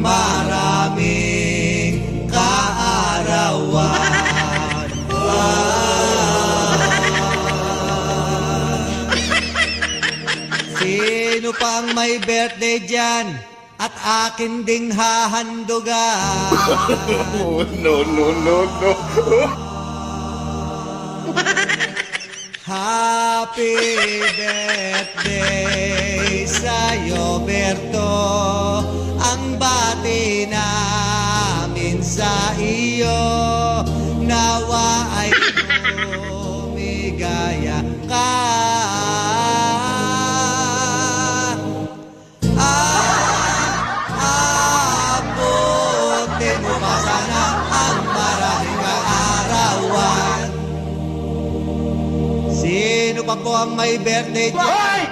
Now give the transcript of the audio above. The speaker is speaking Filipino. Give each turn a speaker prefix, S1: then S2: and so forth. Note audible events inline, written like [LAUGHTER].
S1: maraming kaarawan. Ah. Sino pang may birthday dyan? At akin ding hahandugan.
S2: oh, [LAUGHS] no, no, no, no.
S1: Happy birthday. Sa iyo. Nawa ay lumigaya ka. Abutin mo pa sana ang maraming. Sino pa po ang may birthday dyan?